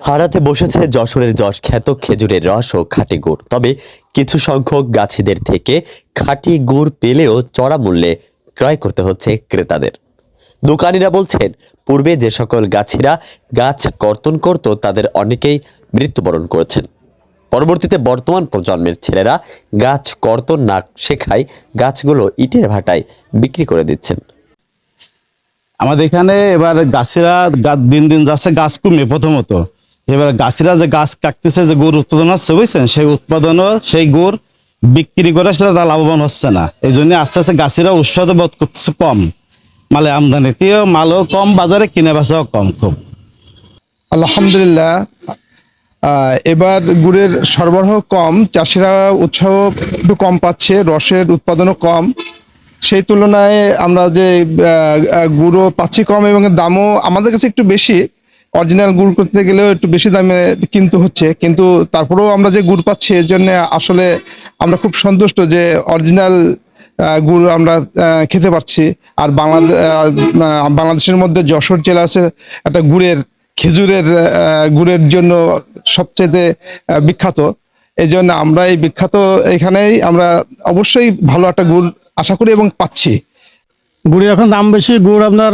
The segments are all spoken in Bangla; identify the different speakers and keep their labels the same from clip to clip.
Speaker 1: হারাতে বসেছে যশোরের যশ খ্যাত খেজুরের রস ও খাঁটি গুড়। তবে কিছু সংখ্যক গাছিদের থেকে খাঁটি গুড় পেলেও চড়া মূল্যে ক্রয় করতে হচ্ছে ক্রেতাদের। দোকানিরা বলছেন, পূর্বে যে সকল গাছিরা গাছ কর্তন করত, তাদের অনেকেই মৃত্যুবরণ করেছেন। পরবর্তীতে বর্তমান প্রজন্মের ছেলেরা গাছ কর্তন না শেখায় গাছগুলো ইটের ভাটায় বিক্রি করে দিচ্ছেন।
Speaker 2: আমাদের এখানে এবার গাছেরা দিন দিন যাচ্ছে গাছ কমে প্রথমত। এবার গাছেরা যে গাছ কাটতেছে, যে গুড় উৎপাদন হচ্ছে, বুঝছেন? সেই উৎপাদনও সেই গুড় বিক্রি করে সেটা তারা লাভবান হচ্ছে না। এই জন্য আস্তে আস্তে গাছিরা উৎসাহ বোধ করতেছে কম। মালে আমদানিতেও মালও কম, বাজারে কিনে বেচাও কম খুব।
Speaker 3: আলহামদুলিল্লাহ। এবার গুড়ের সরবরাহ কম, চাষিরা উৎসাহ একটু কম পাচ্ছে, রসের উৎপাদনও কম। সেই তুলনায় আমরা যে গুঁড়ো পাচ্ছি কম এবং দামও আমাদের কাছে একটু বেশি। অরিজিনাল গুড় করতে গেলেও একটু বেশি দামে কিনতে হচ্ছে। কিন্তু তারপরেও আমরা যে গুড় পাচ্ছি, এর জন্য আসলে আমরা খুব সন্তুষ্ট যে অরিজিনাল গুড় আমরা খেতে পারছি। আর বাংলাদেশ বাংলাদেশের মধ্যে যশোর জেলা আছে, একটা গুড়ের, খেজুরের গুড়ের জন্য সবচেয়ে বিখ্যাত। এই জন্য আমরা এই বিখ্যাত এখানেই আমরা অবশ্যই ভালো একটা গুড় আশা করি এবং পাচ্ছি।
Speaker 4: গুড়ের এখন দাম বেশি, গুড় আপনার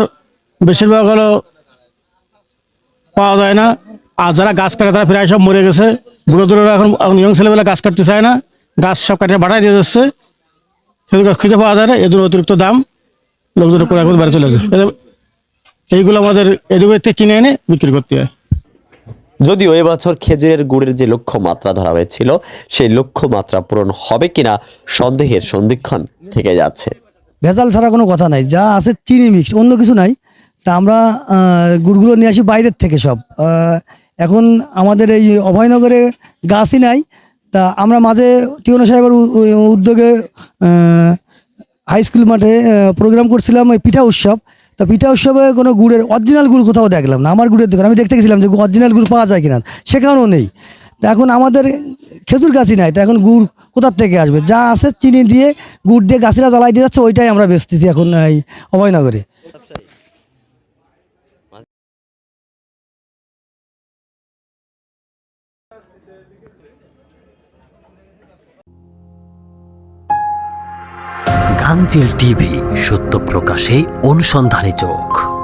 Speaker 4: বেশিরভাগ হলো পাওয়া যায় না। আর যারা গাছ কাটে তারা প্রায় সব মরে গেছে। বুড়ো দুড়োরা এখন এখন ইয়ং ছেলেবেলা গাছ কাটতে চায় না। গাছ সব কাটিয়ে বাড়াই দিয়ে যাচ্ছে। সেগুলো গাছ খুঁজে পাওয়া যায় না। এর জন্য অতিরিক্ত দাম। লোকজন করে এখন বেড়ে চলে যায় এদের- এইগুলো আমাদের এদিকে থেকে কিনে এনে বিক্রি করতে হয়।
Speaker 1: যদিও এবছর খেজুরের গুড়ের যে লক্ষ্যমাত্রা ধরা হয়েছিল সেই লক্ষ্যমাত্রা পূরণ হবে কিনা সন্দেহের সন্ধিক্ষণ থেকে যাচ্ছে।
Speaker 5: ভেজাল ছাড়া কোনো কথা নাই। যা আছে চিনি মিক্স অন্য কিছু নাই। তা আমরা গুড়গুলো নিয়ে আসি বাইরের থেকে সব। এখন আমাদের এই অভয়নগরে গাছই নাই। তা আমরা মাঝে টিউনো সাহেবের উদ্যোগে হাই স্কুল মাঠে প্রোগ্রাম করছিলাম ওই পিঠা উৎসব। তা পিঠা উৎসবে কোনো গুড়ের অরিজিনাল গুড় কোথাও দেখলাম না। আমার গুড়ের দোকান, আমি দেখতে গেছিলাম যে অরিজিনাল গুড় পাওয়া যায় কিনা। সেখানেও নেই। তা এখন আমাদের খেজুর গাছই নাই। তা এখন গুড় কোথার থেকে আসবে? যা আছে চিনি দিয়ে গুড় দিয়ে গাছিরা জ্বালাই দিয়ে যাচ্ছে, ওইটাই আমরা বেচতেছি এখন এই অভয়নগরে।
Speaker 6: গাংচিল টিভি সত্য প্রকাশে অনুসন্ধানী চোখ।